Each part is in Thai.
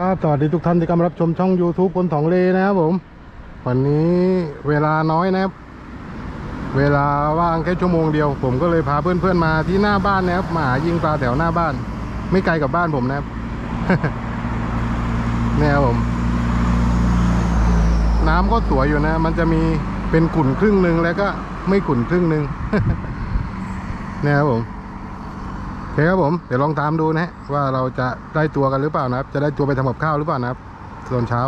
ครับสวัสดีทุกท่านที่กำลังรับชมช่อง YouTube คนสองเลนะครับผม วันนี้เวลาน้อยนะครับ เวลาว่างแค่ชั่วโมงเดียว ผมก็เลยพาเพื่อนๆมาที่หน้าบ้านนะครับมาหายิงปลาแถวหน้าบ้าน ไม่ไกลกับบ้านผมนะครับเนี่ยครับผม น้ำก็สวยอยู่นะ มันจะมีเป็นขุ่นครึ่งหนึ่งแล้วก็ไม่ขุ่นครึ่งหนึ่งเนี่ยครับผม เคครับผม เดี๋ยวลองตามดูนะฮะว่าเราจะได้ตัวกันหรือเปล่านะครับ จะได้ตัวไปทำกับข้าวหรือเปล่านะครับตอนเช้า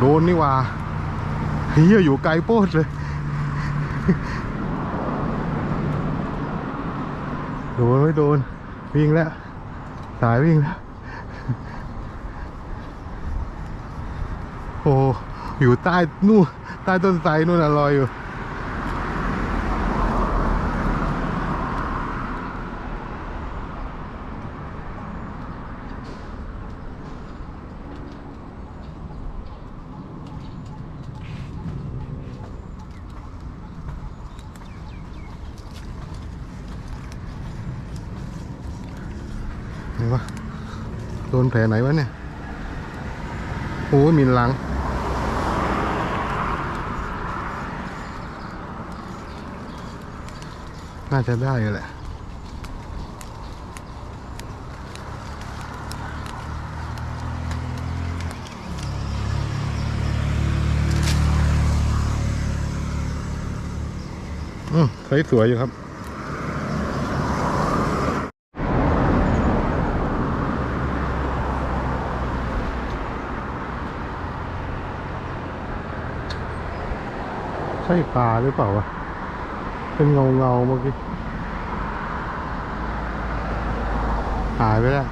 โดนนี่ว่าเฮียอยู่ไกลโพดเลย โดนไม่โดน วิ่งแล้ว สายวิ่งแล้ว โอ้อยู่ใต้นู่นใต้ต้นไทรนู่นน่ะลอยอยู่ ไหนวะโดนแผลไหนวะเนี่ยโอ้ยมีหลัง น่าจะได้อยู่แหละอืมสวยๆอยู่ครับ ช่ปลาหรือเปล่าวะ เป็นเงาเงาเมื่อกี้ หายไปแล้ว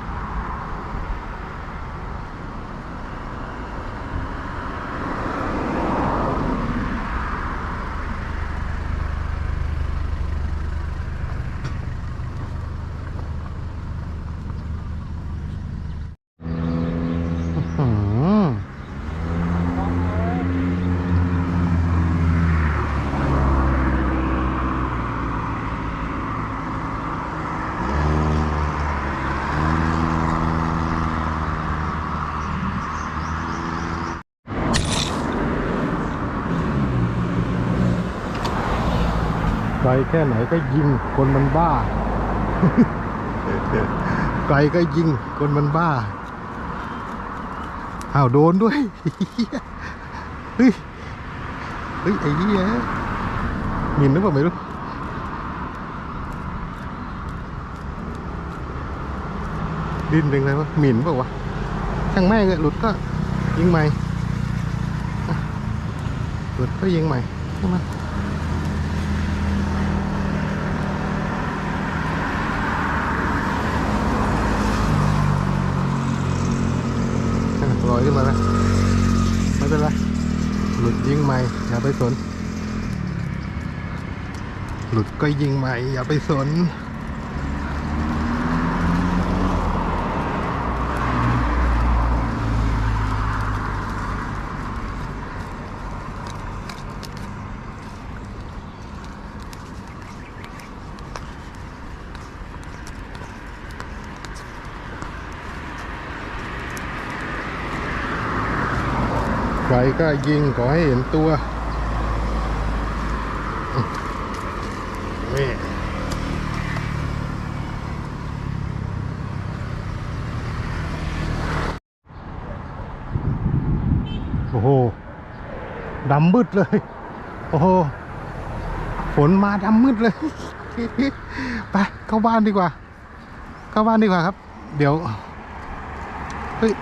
อื้อหือ ไก ลแค่ไหนก็ยิงคนมันบ้า ไกลก็ยิงคนมันบ้าอ้าวโดนด้วย เฮ้ย เฮ้ยไอ้เหี้ยมินหรือเปล่าไม่รู้ดินเป็นไงวะหมินเปล่าวะช่างแม่เลยหลุดก็ยิงใหม่หลุดก็ยิงใหม่ใช่ไหม ลอยขึ้นมาแล้วไม่เป็นไรหลุดยิงใหม่อย่าไปสน หลุดก็ยิงใหม่อย่าไปสน ใครก็ยิงขอให้เห็นตัวนี่โอ้โหดำมืดเลย โอ้โหฝนมาดำมืดเลย ไปเข้าบ้านดีกว่า เข้าบ้านดีกว่าครับ เดี๋ยว เฮ้ย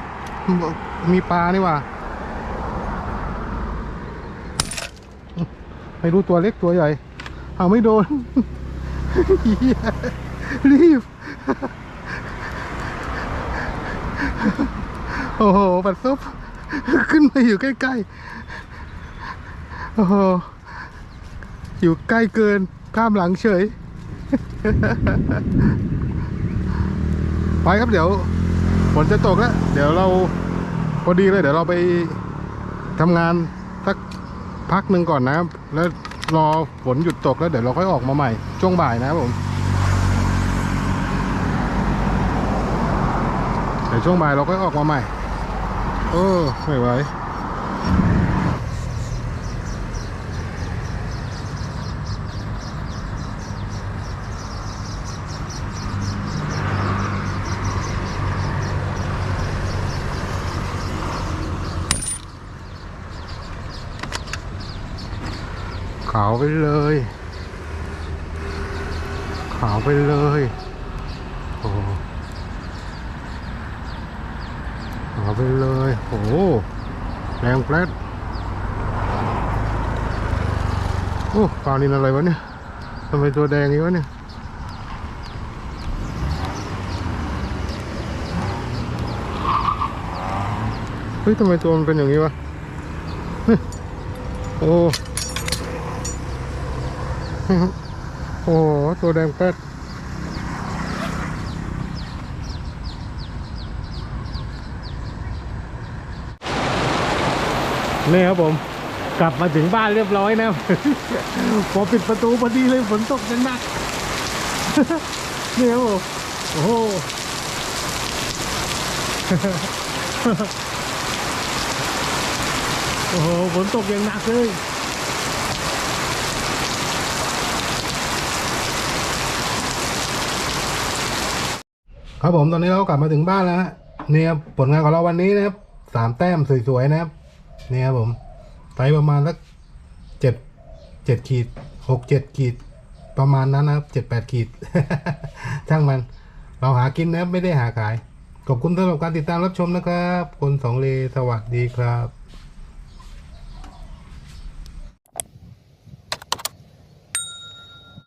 มีปลานี่ว่า ไม่รู้ตัวเล็กตัวใหญ่ เอาไม่โดน รีบ โอ้โหปัดซุป ขึ้นมาอยู่ใกล้ๆ โอ้โห อยู่ใกล้เกิน ข้ามหลังเฉย ไปครับเดี๋ยวฝนจะตกแล้ว เดี๋ยวเราพอดีเลย เดี๋ยวเราไปทำงานสัก พักหนึ่งก่อนนะ แล้วรอฝนหยุดตกแล้วเดี๋ยวเราค่อยออกมาใหม่ ช่วงบ่ายนะครับผมเดี๋ยวช่วงบ่ายเราค่อยออกมาใหม่ เออไม่ไหว ขาวไปเลย ขาวไปเลยโอ้ขาวไปเลยโอ้แรงแปลดโอ้ปลานินอะไรวะเนี่ยทำไมตัวแดงนี้วะเนี่ยเฮ้ยทำไมตัวมันเป็นอย่างนี้วะเฮ้ยโอ้ โอ้ตัวแดงแป๊ดนี่ครับผม กลับมาถึงบ้านเรียบร้อยนะพอปิดประตูพอดีเลยฝนตกยังหนักนี่ครับผมโอ้โหโอ้โหฝนตกอย่างหนักเลย ครับผมตอนนี้เรากลับมาถึงบ้านแล้วฮะเนี่ย ผลงานของเราวันนี้นะครับสามแต้มสวยๆนะครับ เนี่ยครับผมไซส์ประมาณสักเจ็ดเจ็ดขีดหกเจ็ดขีด ประมาณนั้นนะครับเจ็ดแปดขีด ช่างมัน เราหากินนะครับไม่ได้หาขาย ขอบคุณสำหรับการติดตามรับชมนะครับ คนสองเลสวัสดีครับ